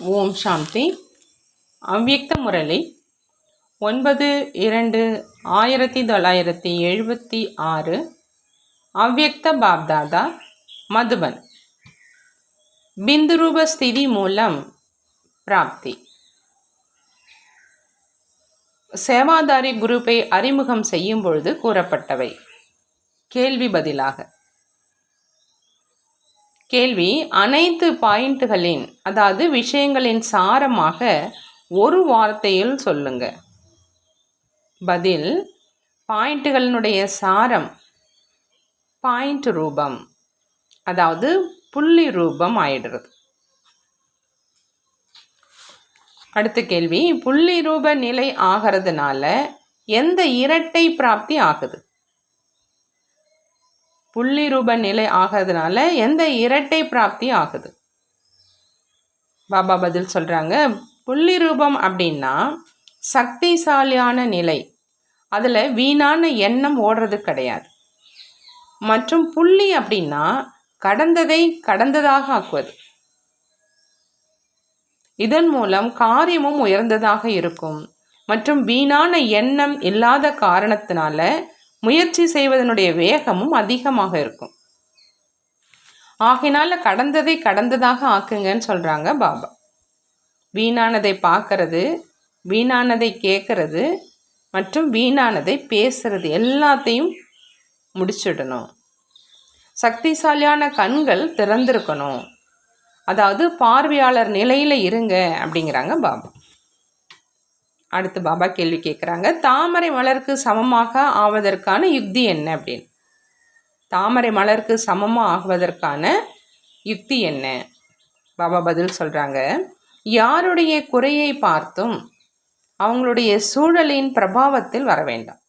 ஓம் சாந்தி. அவ்யக்த முரளி. ஒன்பது இரண்டு ஆயிரத்தி தொள்ளாயிரத்தி எழுபத்தி ஆறு. அவ்யக்த பாப்தாதா மதுபன். பிந்துரூப ஸ்திதி மூலம் பிராப்தி. சேவாதாரி குரூப்பை அறிமுகம் செய்யும் பொழுது கூறப்பட்டவை. கேள்வி பதிலாக. கேள்வி அனைத்து பாயிண்ட்டுகளின் அதாவது விஷயங்களின் சாரமாக ஒரு வார்த்தையில் சொல்லுங்க. பதில் பாயிண்ட்டுகளினுடைய சாரம் பாயிண்ட் ரூபம் அதாவது புள்ளி ரூபம் ஆயிடுறது. அடுத்த கேள்வி புள்ளி ரூப நிலை ஆகிறதுனால எந்த இரட்டை பிராப்தி ஆகுது? புள்ளி ரூப நிலை ஆகிறதுனால எந்த இரட்டை பிராப்தி ஆகுது? பாபா பதில் சொல்கிறாங்க புள்ளி ரூபம் அப்படின்னா சக்திசாலியான நிலை. அதில் வீணான எண்ணம் ஓடுறது கிடையாது. மற்றும் புள்ளி அப்படின்னா கடந்ததை கடந்ததாக ஆக்குவது. இதன் மூலம் காரியமும் உயர்ந்ததாக இருக்கும். மற்றும் வீணான எண்ணம் இல்லாத காரணத்தினால முயற்சி செய்வதனுடைய வேகமும் அதிகமாக இருக்கும். ஆகினால கடந்ததை கடந்ததாக ஆக்குங்கன்னு சொல்கிறாங்க பாபா. வீணானதை பார்க்கறது வீணானதை கேட்கறது மற்றும் வீணானதை பேசுறது எல்லாத்தையும் முடிச்சிடணும். சக்திசாலியான கண்கள் திறந்திருக்கணும். அதாவது பார்வையாளர் நிலையில் இருங்க அப்படிங்கிறாங்க பாபா. அடுத்து பாபா கேள்வி கேட்குறாங்க தாமரை மலருக்கு சமமாக ஆவதற்கான யுக்தி என்ன அப்படின்னு? தாமரை மலருக்கு சமமாக ஆகுவதற்கான யுக்தி என்ன? பாபா பதில் சொல்கிறாங்க யாருடைய குறையை பார்த்தும் அவங்களுடைய சூழலின் பிரபாவத்தில் வர வேண்டாம்.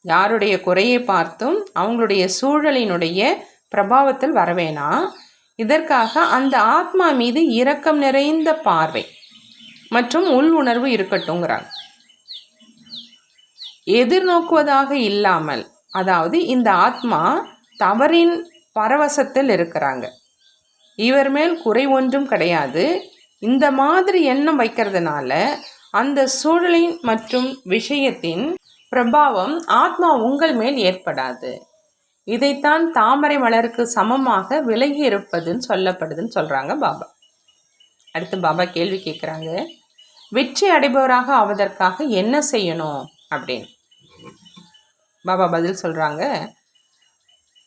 யாருடைய குறையை பார்த்தும் அவங்களுடைய சூழலினுடைய பிரபாவத்தில் வரவேணாம் இதற்காக அந்த ஆத்மா மீது இரக்கம் நிறைந்த பார்வை. மற்றும் உள் உணர்வு இருக்கட்டும்ங்கிறாங்க. எதிர்நோக்குவதாக இல்லாமல் அதாவது இந்த ஆத்மா தவறின் பரவசத்தில் இருக்கிறாங்க. இவர் மேல் குறை ஒன்றும் கிடையாது. இந்த மாதிரி எண்ணம் வைக்கிறதுனால அந்த சூழலின் மற்றும் விஷயத்தின் பிரபாவம் ஆத்மா உங்கள் மேல் ஏற்படாது. இதைத்தான் தாமரை மலருக்கு சமமாக விலகி இருப்பதுன்னு சொல்லப்படுதுன்னு சொல்கிறாங்க பாபா. அடுத்து பாபா கேள்வி கேட்குறாங்க வெற்றி அடைபவராக ஆவதற்காக என்ன செய்யணும்? அப்படின்னு. பாபா பதில் சொல்கிறாங்க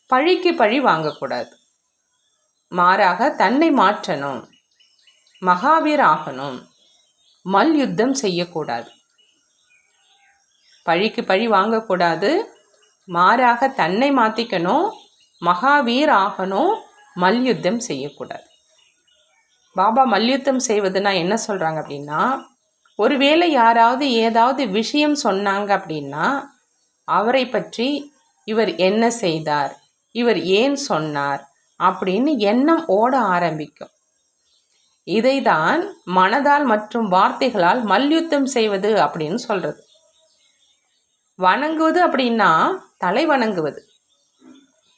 பழிக்கு பழி வாங்கக்கூடாது. மாறாக தன்னை மாற்றணும். மகாவீர் ஆகணும். மல் யுத்தம் செய்யக்கூடாது. பழிக்கு பழி வாங்கக்கூடாது. மாறாக தன்னை மாற்றிக்கணும் மகாவீர் ஆகணும். மல்யுத்தம் செய்யக்கூடாது. பாபா மல்யுத்தம் செய்வதுன்னா என்ன சொல்கிறாங்க அப்படின்னா ஒருவேளை யாராவது ஏதாவது விஷயம் சொன்னாங்க அப்படின்னா அவரை பற்றி இவர் என்ன செய்தார் இவர் ஏன் சொன்னார் அப்படின்னு எண்ணம் ஓட ஆரம்பிக்கும். இதைதான் மனதால் மற்றும் வார்த்தைகளால் மல்யுத்தம் செய்வது அப்படின்னு சொல்கிறது வணங்குவது அப்படின்னா தலை வணங்குவது.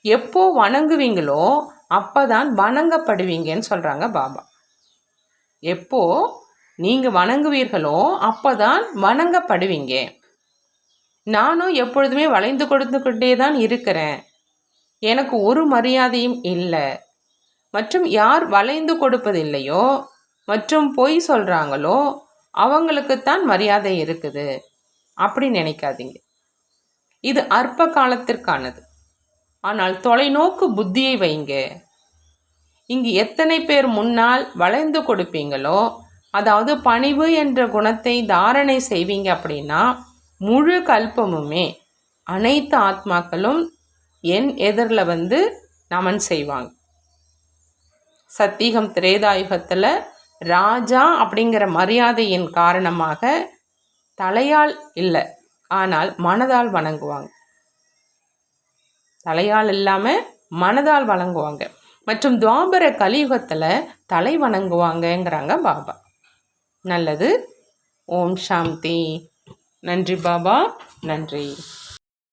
எப்போ வணங்குவீங்களோ அப்போதான் வணங்கப்படுவீங்கன்னு சொல்கிறாங்க பாபா. எப்போ நீங்கள் வணங்குவீர்களோ அப்போதான் வணங்கப்படுவீங்க. நானும் எப்பொழுதுமே வளைந்து கொடுத்து கொண்டே தான் இருக்கிறேன். எனக்கு ஒரு மரியாதையும் இல்லை. மற்றும் யார் வளைந்து கொடுப்பதில்லையோ மற்றும் பொய் சொல்கிறாங்களோ அவங்களுக்குத்தான் மரியாதை இருக்குது. அப்படி நினைக்காதீங்க. இது அற்ப காலத்திற்கானது. ஆனால் தொலைநோக்கு புத்தியை வைங்க. இங்கு எத்தனை பேர் முன்னால் வளைந்து கொடுப்பீங்களோ அதாவது பணிவு என்ற குணத்தை தாரணை செய்வீங்க அப்படின்னா முழு கல்பமுமே அனைத்து ஆத்மாக்களும் என் எதிரில் வந்து நமன் செய்வாங்க. சத்திகம் திரேதாயுகத்தில் ராஜா அப்படிங்கிற மரியாதையின் காரணமாக தலையால் இல்லை ஆனால் மனதால் வணங்குவாங்க. தலையால் இல்லாமல் மனதால் வழங்குவாங்க மற்றும் துவாபர கலியுகத்தில் தலை வணங்குவாங்கங்கிறாங்க பாபா. நல்லது. ஓம் சாந்தி. நன்றி பாபா. நன்றி.